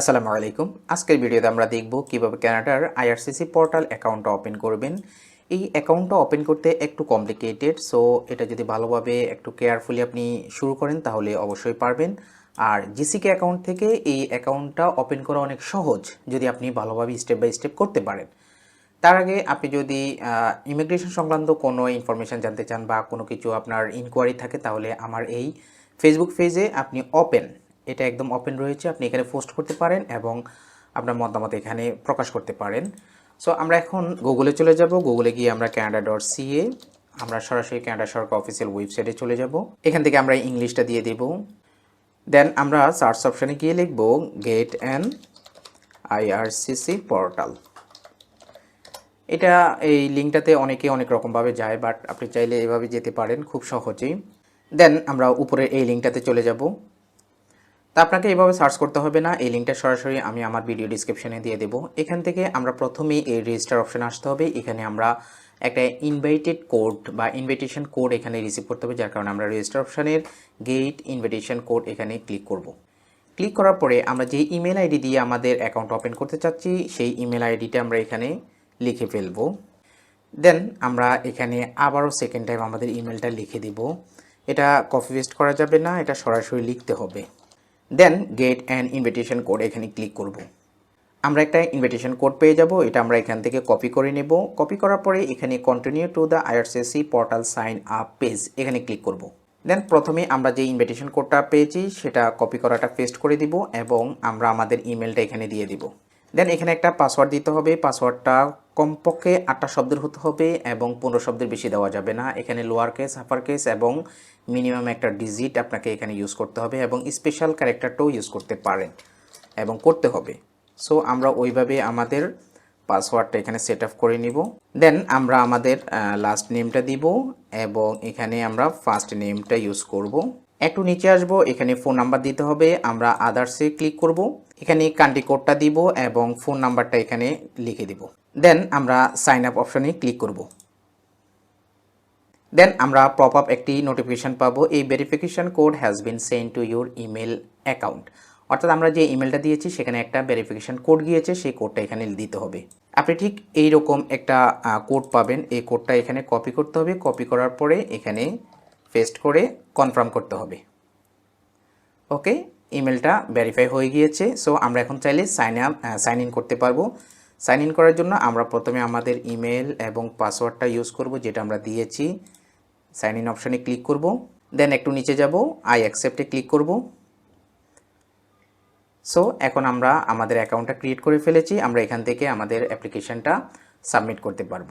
আসসালামু আলাইকুম। আজকের ভিডিওতে আমরা দেখব কীভাবে কানাডার আইআরসিসি পোর্টাল অ্যাকাউন্টটা ওপেন করবেন। এই অ্যাকাউন্টটা ওপেন করতে একটু কমপ্লিকেটেড সো এটা যদি ভালোভাবে একটু কেয়ারফুলি আপনি শুরু করেন, তাহলে অবশ্যই পারবেন। আর জিসিকে অ্যাকাউন্ট থেকে এই অ্যাকাউন্টটা ওপেন করা অনেক সহজ, যদি আপনি ভালোভাবে স্টেপ বাই স্টেপ করতে পারেন। তার আগে আপনি যদি ইমিগ্রেশন সংক্রান্ত কোনো ইনফরমেশান জানতে চান বা কোনো কিছু আপনার ইনকোয়ারি থাকে, তাহলে আমার এই ফেসবুক পেজে আপনি ওপেন এটা একদম ওপেন রয়েছে, আপনি এখানে পোস্ট করতে পারেন এবং আপনার মতামত এখানে প্রকাশ করতে পারেন। সো আমরা এখন গুগলে চলে যাব। গুগলে গিয়ে আমরা ক্যানাডা ডট সিএ আমরা সরাসরি ক্যানাডা সরকার অফিসিয়াল ওয়েবসাইটে চলে যাব। এখান থেকে আমরা ইংলিশটা দিয়ে দেব। দেন আমরা সার্চ অপশানে গিয়ে লিখব গেট অ্যান আইআরসিসি পোর্টাল এটা এই লিঙ্কটাতে অনেকে অনেক রকমভাবে যায় বাট আপনি চাইলে এভাবে যেতে পারেন খুব সহজেই। দেন আমরা উপরের এই লিঙ্কটাতে চলে যাব। তা আপনাকে এভাবে সার্চ করতে হবে না। এই লিঙ্কটা সরাসরি আমি আমার ভিডিও ডিসক্রিপশনে দিয়ে দেবো। এখান থেকে আমরা প্রথমেই এই রেজিস্টার অপশানে আসতে হবে। এখানে আমরা একটা ইনভাইটেড কোড বা ইনভাইটেশন কোড এখানে রিসিভ করতে হবে, যার কারণে আমরা রেজিস্টার অপশানের গেট ইনভাইটেশন কোড এখানে ক্লিক করব। ক্লিক করার পরে আমরা যে ইমেল আইডি দিয়ে আমাদের অ্যাকাউন্ট ওপেন করতে চাচ্ছি, সেই ইমেল আইডিটা আমরা এখানে লিখে ফেলব। দেন আমরা এখানে আবারও সেকেন্ড টাইম আমাদের ইমেলটা লিখে দিব। এটা কপি পেস্ট করা যাবে না, এটা সরাসরি লিখতে হবে। Then get and invitation code এখানে ক্লিক করব। আমরা একটা ইনভিটেশন কোড পেয়ে যাব, এটা আমরা এখান থেকে কপি করে নেব। কপি করার পরে এখানে continue to the IRCC portal sign up page এখানে ক্লিক করব। দেন প্রথমে আমরা যে ইনভিটেশন কোডটা পেয়েছি, সেটা কপি করাটা পেস্ট করে দিব এবং আমরা আমাদের ইমেলটা এখানে দিয়ে দিব। দেন এখানে একটা পাসওয়ার্ড দিতে হবে পাসওয়ার্ডটা কমপক্ষে আটটা শব্দের হতে হবে এবং পনেরো শব্দের বেশি দেওয়া যাবে না। এখানে লোয়ার কেস আপার কেস এবং মিনিমাম একটা ডিজিট আপনাকে এখানে ইউজ করতে হবে এবং স্পেশাল ক্যারেক্টারটাও ইউজ করতে পারেন এবং করতে হবে। সো আমরা ওইভাবে আমাদের পাসওয়ার্ডটা এখানে সেট আপ করে নিব। দেন আমরা আমাদের লাস্ট নেমটা দিব এবং এখানে আমরা ফার্স্ট নেমটা ইউজ করব। একটু নিচে আসব, এখানে ফোন নাম্বার দিতে হবে। আমরা আদার্সে ক্লিক করব। এখানে কান্ট্রি কোডটা দিব এবং ফোন নাম্বারটা এখানে লিখে দিব। দেন আমরা সাইন আপ অপশনে ক্লিক করব। দেন আমরা পপ আপ একটি নোটিফিকেশান পাবো। এই verification code has been send to your email account অর্থাৎ আমরা যে ইমেলটা দিয়েছি, সেখানে একটা ভেরিফিকেশান কোড গিয়েছে, সেই কোডটা এখানে দিতে হবে। আপনি ঠিক এই রকম একটা কোড পাবেন। এই কোডটা এখানে কপি করতে হবে। কপি করার পরে এখানে পেস্ট করে কনফার্ম করতে হবে। ওকে ইমেলটা ভেরিফাই হয়ে গিয়েছে। সো আমরা এখন চাইলে সাইন আপ সাইন ইন করতে পারব। সাইন ইন করার জন্য আমরা প্রথমে আমাদের ইমেল এবং পাসওয়ার্ডটা ইউজ করব, যেটা আমরা দিয়েছি। সাইন ইন অপশানে ক্লিক করব। দেন একটু নিচে যাব আই অ্যাকসেপ্টে ক্লিক করব। সো এখন আমরা আমাদের অ্যাকাউন্টটা ক্রিয়েট করে ফেলেছি। আমরা এখান থেকে আমাদের অ্যাপ্লিকেশানটা সাবমিট করতে পারব।